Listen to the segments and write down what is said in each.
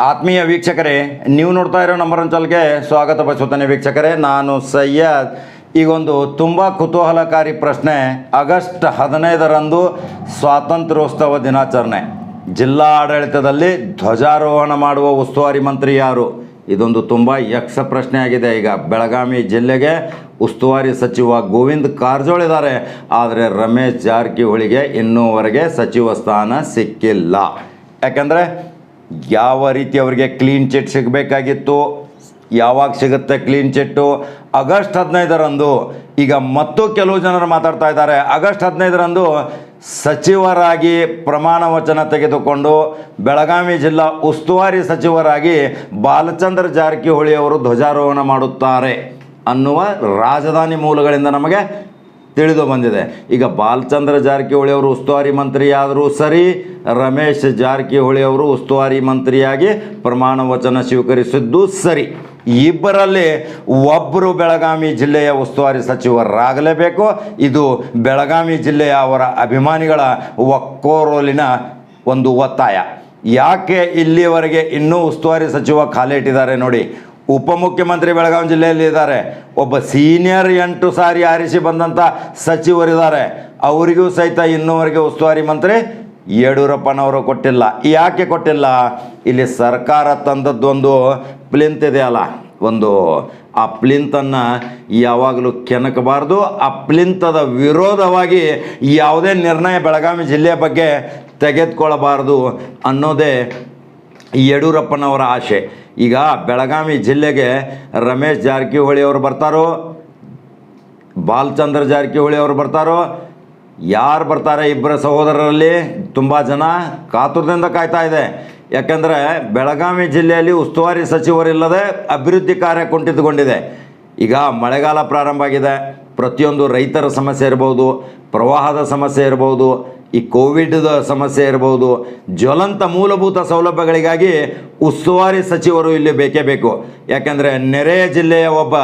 ಆತ್ಮೀಯ ವೀಕ್ಷಕರೇ, ನೀವು ನೋಡ್ತಾ ಇರೋ ನಂಬರ್ ಚಾನಲ್ಗೆ ಸ್ವಾಗತ ಬಯಸುತ್ತೇನೆ ವೀಕ್ಷಕರೇ. ನಾನು ಸಯ್ಯದ್ ಈಗೊಂದು ತುಂಬ ಕುತೂಹಲಕಾರಿ ಪ್ರಶ್ನೆ. ಆಗಸ್ಟ್ ಹದಿನೈದರಂದು ಸ್ವಾತಂತ್ರ್ಯೋತ್ಸವ ದಿನಾಚರಣೆ. ಜಿಲ್ಲಾ ಆಡಳಿತದಲ್ಲಿ ಧ್ವಜಾರೋಹಣ ಮಾಡುವ ಉಸ್ತುವಾರಿ ಮಂತ್ರಿ ಯಾರು? ಇದೊಂದು ತುಂಬ ಯಕ್ಷ ಪ್ರಶ್ನೆ ಆಗಿದೆ ಈಗ ಬೆಳಗಾವಿ ಜಿಲ್ಲೆಗೆ ಉಸ್ತುವಾರಿ ಸಚಿವ ಗೋವಿಂದ್ ಕಾರಜೋಳ ಇದ್ದಾರೆ. ಆದರೆ ರಮೇಶ್ ಜಾರಕಿಹೊಳಿಗೆ ಇನ್ನೂವರೆಗೆ ಸಚಿವ ಸ್ಥಾನ ಸಿಕ್ಕಿಲ್ಲ. ಯಾಕಂದರೆ ಯಾವ ರೀತಿ ಅವರಿಗೆ ಕ್ಲೀನ್ ಚಿಟ್ ಸಿಗಬೇಕಾಗಿತ್ತು? ಯಾವಾಗ ಸಿಗುತ್ತೆ ಕ್ಲೀನ್ ಚಿಟ್ಟು ಆಗಸ್ಟ್ ಹದಿನೈದರಂದು. ಈಗ ಮತ್ತು ಕೆಲವು ಜನರು ಮಾತಾಡ್ತಾ ಇದ್ದಾರೆ. ಆಗಸ್ಟ್ ಹದಿನೈದರಂದು ಸಚಿವರಾಗಿ ಪ್ರಮಾಣ ವಚನ ತೆಗೆದುಕೊಂಡು ಬೆಳಗಾವಿ ಜಿಲ್ಲಾ ಉಸ್ತುವಾರಿ ಸಚಿವರಾಗಿ ಬಾಲಚಂದ್ರ ಜಾರಕಿಹೊಳಿ ಅವರು ಧ್ವಜಾರೋಹಣ ಮಾಡುತ್ತಾರೆ ಅನ್ನುವ ರಾಜಧಾನಿ ಮೂಲಗಳಿಂದ ನಮಗೆ ತಿಳಿದು ಬಂದಿದೆ. ಈಗ ಬಾಲಚಂದ್ರ ಜಾರಕಿಹೊಳಿ ಅವರು ಉಸ್ತುವಾರಿ ಮಂತ್ರಿಯಾದರೂ ಸರಿ, ರಮೇಶ್ ಜಾರಕಿಹೊಳಿ ಅವರು ಉಸ್ತುವಾರಿ ಮಂತ್ರಿಯಾಗಿ ಪ್ರಮಾಣ ವಚನ ಸ್ವೀಕರಿಸಿದ್ದು ಸರಿ. ಇಬ್ಬರಲ್ಲಿ ಒಬ್ಬರು ಬೆಳಗಾವಿ ಜಿಲ್ಲೆಯ ಉಸ್ತುವಾರಿ ಸಚಿವರಾಗಲೇಬೇಕು. ಇದು ಬೆಳಗಾವಿ ಜಿಲ್ಲೆಯ ಅವರ ಅಭಿಮಾನಿಗಳ ಒಕ್ಕೋರೋಲಿನ ಒಂದು ಒತ್ತಾಯ. ಯಾಕೆ ಇಲ್ಲಿವರೆಗೆ ಇನ್ನೂ ಉಸ್ತುವಾರಿ ಸಚಿವ ಖಾಲಿ ಇಟ್ಟಿದ್ದಾರೆ ನೋಡಿ. ಉಪಮುಖ್ಯಮಂತ್ರಿ ಬೆಳಗಾವಿ ಜಿಲ್ಲೆಯಲ್ಲಿ ಇದ್ದಾರೆ. ಒಬ್ಬ ಸೀನಿಯರ್ ಎಂಟು ಸಾರಿ ಆರಿಸಿ ಬಂದಂಥ ಸಚಿವರಿದ್ದಾರೆ. ಅವರಿಗೂ ಸಹಿತ ಇನ್ನೂವರೆಗೆ ಉಸ್ತುವಾರಿ ಮಂತ್ರಿ ಯಡಿಯೂರಪ್ಪನವರು ಕೊಟ್ಟಿಲ್ಲ. ಯಾಕೆ ಕೊಟ್ಟಿಲ್ಲ? ಇಲ್ಲಿ ಸರ್ಕಾರ ತಂದದ್ದೊಂದು ಪ್ಲಿಂತ್ ಇದೆಯಲ್ಲ ಒಂದು, ಆ ಪ್ಲಿಂತನ್ನು ಯಾವಾಗಲೂ ಕೆಣಕಬಾರ್ದು. ಆ ಪ್ಲಿಂತದ ವಿರೋಧವಾಗಿ ಯಾವುದೇ ನಿರ್ಣಯ ಬೆಳಗಾವಿ ಜಿಲ್ಲೆಯ ಬಗ್ಗೆ ತೆಗೆದುಕೊಳ್ಳಬಾರ್ದು ಅನ್ನೋದೇ ಯಡಿಯೂರಪ್ಪನವರ ಆಶೆ. ಈಗ ಬೆಳಗಾವಿ ಜಿಲ್ಲೆಗೆ ರಮೇಶ್ ಜಾರಕಿಹೊಳಿ ಅವರು ಬರ್ತಾರೋ? ಬಾಲಚಂದ್ರ ಜಾರಕಿಹೊಳಿ ಅವರು ಬರ್ತಾರೋ? ಯಾರು ಬರ್ತಾರೆ ಇಬ್ಬರ ಸಹೋದರರಲ್ಲಿ? ತುಂಬ ಜನ ಕಾತುರದಿಂದ ಕಾಯ್ತಾ ಇದೆ. ಯಾಕೆಂದರೆ ಬೆಳಗಾವಿ ಜಿಲ್ಲೆಯಲ್ಲಿ ಉಸ್ತುವಾರಿ ಸಚಿವರಿಲ್ಲದೆ ಅಭಿವೃದ್ಧಿ ಕಾರ್ಯ ಕುಂಠಿತಗೊಂಡಿದೆ. ಈಗ ಮಳೆಗಾಲ ಪ್ರಾರಂಭ ಆಗಿದೆ. ಪ್ರತಿಯೊಂದು ರೈತರ ಸಮಸ್ಯೆ ಇರ್ಬೋದು, ಪ್ರವಾಹದ ಸಮಸ್ಯೆ ಇರ್ಬೋದು ಈ ಕೋವಿಡ್ದ ಸಮಸ್ಯೆ ಇರ್ಬೋದು, ಜ್ವಲಂತ ಮೂಲಭೂತ ಸೌಲಭ್ಯಗಳಿಗಾಗಿ ಉಸ್ತುವಾರಿ ಸಚಿವರು ಇಲ್ಲಿ ಬೇಕೇ ಬೇಕು. ಯಾಕೆಂದರೆ ನೆರೆಯ ಜಿಲ್ಲೆಯ ಒಬ್ಬ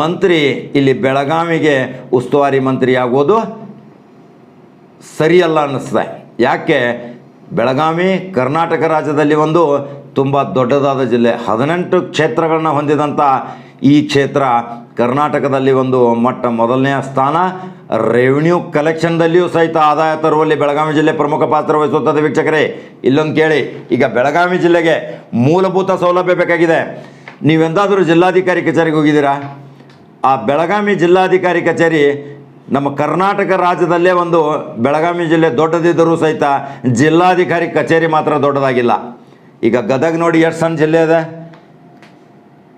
ಮಂತ್ರಿ ಇಲ್ಲಿ ಬೆಳಗಾವಿಗೆ ಉಸ್ತುವಾರಿ ಮಂತ್ರಿ ಆಗೋದು ಸರಿಯಲ್ಲ ಅನ್ನಿಸ್ತದೆ. ಯಾಕೆ? ಬೆಳಗಾವಿ, ಕರ್ನಾಟಕ ರಾಜ್ಯದಲ್ಲಿ ಒಂದು ತುಂಬ ದೊಡ್ಡದಾದ ಜಿಲ್ಲೆ. ಹದಿನೆಂಟು ಕ್ಷೇತ್ರಗಳನ್ನ ಹೊಂದಿದಂಥ ಈ ಕ್ಷೇತ್ರ ಕರ್ನಾಟಕದಲ್ಲಿ ಒಂದು ಮಟ್ಟ ಮೊದಲನೆಯ ಸ್ಥಾನ. ರೆವಿನ್ಯೂ ಕಲೆಕ್ಷನ್ದಲ್ಲಿಯೂ ಸಹಿತ ಆದಾಯ ತರುವಲ್ಲಿ ಬೆಳಗಾವಿ ಜಿಲ್ಲೆ ಪ್ರಮುಖ ಪಾತ್ರ ವಹಿಸುತ್ತದೆ ವೀಕ್ಷಕರೇ. ಇಲ್ಲೊಂದು ಕೇಳಿ, ಈಗ ಬೆಳಗಾವಿ ಜಿಲ್ಲೆಗೆ ಮೂಲಭೂತ ಸೌಲಭ್ಯ ಬೇಕಾಗಿದೆ. ನೀವೆಂದಾದರೂ ಜಿಲ್ಲಾಧಿಕಾರಿ ಕಚೇರಿಗೆ ಹೋಗಿದ್ದೀರಾ? ಆ ಬೆಳಗಾವಿ ಜಿಲ್ಲಾಧಿಕಾರಿ ಕಚೇರಿ ನಮ್ಮ ಕರ್ನಾಟಕ ರಾಜ್ಯದಲ್ಲೇ ಒಂದು, ಬೆಳಗಾವಿ ಜಿಲ್ಲೆ ದೊಡ್ಡದಿದ್ದರೂ ಸಹಿತ ಜಿಲ್ಲಾಧಿಕಾರಿ ಕಚೇರಿ ಮಾತ್ರ ದೊಡ್ಡದಾಗಿಲ್ಲ. ಈಗ ಗದಗ ನೋಡಿ ಎಷ್ಟು ಸಣ್ಣ ಜಿಲ್ಲೆ ಇದೆ.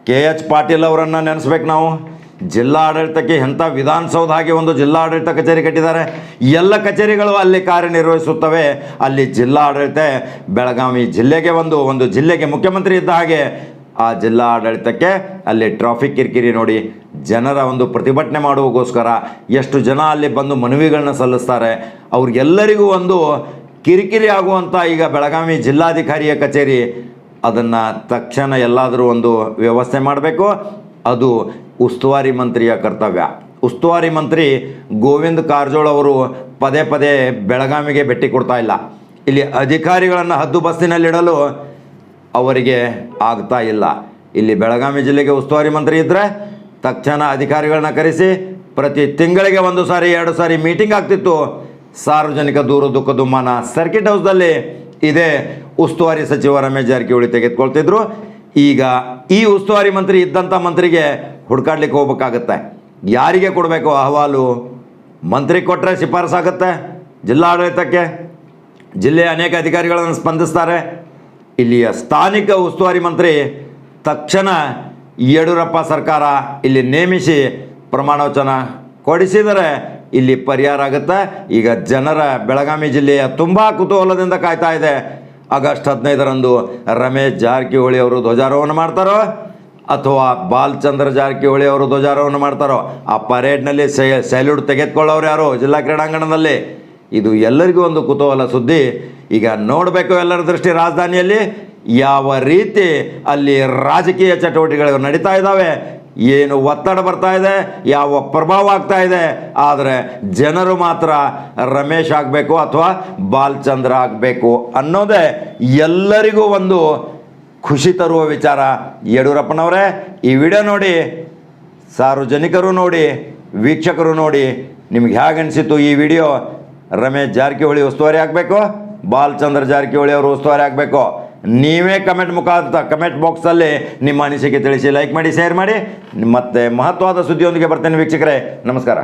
ಕೆ ಎಚ್ ಪಾಟೀಲ್ ಅವರನ್ನು ನೆನೆಸ್ಬೇಕು ನಾವು. ಜಿಲ್ಲಾ ಆಡಳಿತಕ್ಕೆ ಎಂಥ ವಿಧಾನಸೌಧ ಹಾಗೆ ಒಂದು ಜಿಲ್ಲಾ ಆಡಳಿತ ಕಚೇರಿ ಕಟ್ಟಿದ್ದಾರೆ. ಎಲ್ಲ ಕಚೇರಿಗಳು ಅಲ್ಲಿ ಕಾರ್ಯನಿರ್ವಹಿಸುತ್ತವೆ. ಅಲ್ಲಿ ಜಿಲ್ಲಾ ಆಡಳಿತ ಬೆಳಗಾವಿ ಜಿಲ್ಲೆಗೆ ಒಂದು ಒಂದು ಜಿಲ್ಲೆಗೆ ಮುಖ್ಯಮಂತ್ರಿ ಇದ್ದ ಹಾಗೆ ಆ ಜಿಲ್ಲಾ ಆಡಳಿತಕ್ಕೆ ಅಲ್ಲಿ ಟ್ರಾಫಿಕ್ ಕಿರಿಕಿರಿ ನೋಡಿ ಜನರ ಒಂದು ಪ್ರತಿಭಟನೆ ಮಾಡುವಗೋಸ್ಕರ ಎಷ್ಟು ಜನ ಅಲ್ಲಿ ಬಂದು ಮನವಿಗಳನ್ನ ಸಲ್ಲಿಸ್ತಾರೆ. ಅವ್ರಿಗೆಲ್ಲರಿಗೂ ಒಂದು ಕಿರಿಕಿರಿ ಆಗುವಂಥ ಈಗ ಬೆಳಗಾವಿ ಜಿಲ್ಲಾಧಿಕಾರಿಯ ಕಚೇರಿ ಅದನ್ನು ತಕ್ಷಣ ಎಲ್ಲಾದರೂ ಒಂದು ವ್ಯವಸ್ಥೆ ಮಾಡಬೇಕು. ಅದು ಉಸ್ತುವಾರಿ ಮಂತ್ರಿಯ ಕರ್ತವ್ಯ. ಉಸ್ತುವಾರಿ ಮಂತ್ರಿ ಗೋವಿಂದ ಕಾರಜೋಳ ಅವರು ಪದೇ ಪದೇ ಬೆಳಗಾವಿಗೆ ಭೇಟಿ ಕೊಡ್ತಾ ಇಲ್ಲ. ಇಲ್ಲಿ ಅಧಿಕಾರಿಗಳನ್ನು ಹದ್ದು ಬಸ್ಸಿನಲ್ಲಿಡಲು ಅವರಿಗೆ ಆಗ್ತಾ ಇಲ್ಲ. ಇಲ್ಲಿ ಬೆಳಗಾವಿ ಜಿಲ್ಲೆಗೆ ಉಸ್ತುವಾರಿ ಮಂತ್ರಿ ಇದ್ದರೆ ತಕ್ಷಣ ಅಧಿಕಾರಿಗಳನ್ನ ಕರೆಸಿ ಪ್ರತಿ ತಿಂಗಳಿಗೆ ಒಂದು ಸಾರಿ, ಎರಡು ಸಾರಿ ಮೀಟಿಂಗ್ ಆಗ್ತಿತ್ತು. ಸಾರ್ವಜನಿಕ ದೂರು, ದುಃಖ, ದುಮ್ಮಾನ ಸರ್ಕಿಟ್ ಹೌಸ್ದಲ್ಲಿ ಇದೇ ಉಸ್ತುವಾರಿ ಸಚಿವ ರಮೇಶ್ ಜಾರಕಿಹೊಳಿ ತೆಗೆದುಕೊಳ್ತಿದ್ರು. ಈಗ ಈ ಉಸ್ತುವಾರಿ ಮಂತ್ರಿ ಇದ್ದಂಥ ಮಂತ್ರಿಗೆ ಹುಡ್ಕಾಡ್ಲಿಕ್ಕೆ ಹೋಗ್ಬೇಕಾಗತ್ತೆ. ಯಾರಿಗೆ ಕೊಡಬೇಕು ಅಹವಾಲು? ಮಂತ್ರಿ ಕೊಟ್ಟರೆ ಶಿಫಾರಸಾಗುತ್ತೆ ಜಿಲ್ಲಾಡಳಿತಕ್ಕೆ. ಜಿಲ್ಲೆಯ ಅನೇಕ ಅಧಿಕಾರಿಗಳನ್ನು ಸ್ಪಂದಿಸ್ತಾರೆ. ಇಲ್ಲಿಯ ಸ್ಥಾನಿಕ ಉಸ್ತುವಾರಿ ಮಂತ್ರಿ ತಕ್ಷಣ ಯಡಿಯೂರಪ್ಪ ಸರ್ಕಾರ ಇಲ್ಲಿ ನೇಮಿಸಿ ಪ್ರಮಾಣವಚನ ಕೊಡಿಸಿದರೆ ಇಲ್ಲಿ ಪರಿಹಾರ ಆಗುತ್ತೆ. ಈಗ ಜನರ ಬೆಳಗಾವಿ ಜಿಲ್ಲೆಯ ತುಂಬ ಕುತೂಹಲದಿಂದ ಕಾಯ್ತಾ ಇದೆ. ಆಗಸ್ಟ್ ಹದಿನೈದರಂದು ರಮೇಶ್ ಜಾರಕಿಹೊಳಿ ಅವರು ಧ್ವಜಾರೋಹಣ ಮಾಡ್ತಾರೋ? ಅಥವಾ ಬಾಲಚಂದ್ರ ಜಾರಕಿಹೊಳಿ ಅವರು ಧ್ವಜಾರೋಹಣ ಮಾಡ್ತಾರೋ? ಆ ಪರೇಡ್ನಲ್ಲಿ ಸೆಲ್ಯೂಟ್ ತೆಗೆದುಕೊಳ್ಳೋರು ಯಾರು? ಜಿಲ್ಲಾ ಕ್ರೀಡಾಂಗಣದಲ್ಲಿ. ಇದು ಎಲ್ಲರಿಗೂ ಒಂದು ಕುತೂಹಲ ಸುದ್ದಿ. ಈಗ ನೋಡಬೇಕು ಎಲ್ಲರ ದೃಷ್ಟಿ ರಾಜಧಾನಿಯಲ್ಲಿ. ಯಾವ ರೀತಿ ಅಲ್ಲಿ ರಾಜಕೀಯ ಚಟುವಟಿಕೆಗಳು ನಡೀತಾ ಇದ್ದಾವೆ? ಏನು ಒತ್ತಡ ಬರ್ತಾ ಇದೆ, ಯಾವ ಪ್ರಭಾವ ಆಗ್ತಾ ಇದೆ, ಆದರೆ ಜನರು ಮಾತ್ರ ರಮೇಶ್ ಆಗಬೇಕು ಅಥವಾ ಬಾಲ್ಚಂದ್ರ ಆಗಬೇಕು ಅನ್ನೋದೇ ಎಲ್ಲರಿಗೂ ಒಂದು ಖುಷಿ ತರುವ ವಿಚಾರ. ಯಡಿಯೂರಪ್ಪನವರೇ, ಈ ವಿಡಿಯೋ ನೋಡಿ, ಸಾರ್ವಜನಿಕರು ನೋಡಿ, ವೀಕ್ಷಕರು ನೋಡಿ, ನಿಮ್ಗೆ ಹೇಗೆ ಅನಿಸಿತು ಈ ವಿಡಿಯೋ? ರಮೇಶ್ ಜಾರಕಿಹೊಳಿ ಉಸ್ತುವಾರಿ ಆಗಬೇಕು, ಬಾಲಚಂದ್ರ ಜಾರಕಿಹೊಳಿ ಅವರು ಉಸ್ತುವಾರಿ ಆಗಬೇಕು. ನೀವೇ ಕಮೆಂಟ್ ಮುಖಾಂತರ ಕಮೆಂಟ್ ಬಾಕ್ಸಲ್ಲಿ ನಿಮ್ಮ ಅನಿಸಿಕೆ ತಿಳಿಸಿ ಲೈಕ್ ಮಾಡಿ ಶೇರ್ ಮಾಡಿ. ಮತ್ತೆ ಮಹತ್ವದ ಸುದ್ದಿಯೊಂದಿಗೆ ಬರ್ತೇನೆ ವೀಕ್ಷಕರೇ. ನಮಸ್ಕಾರ.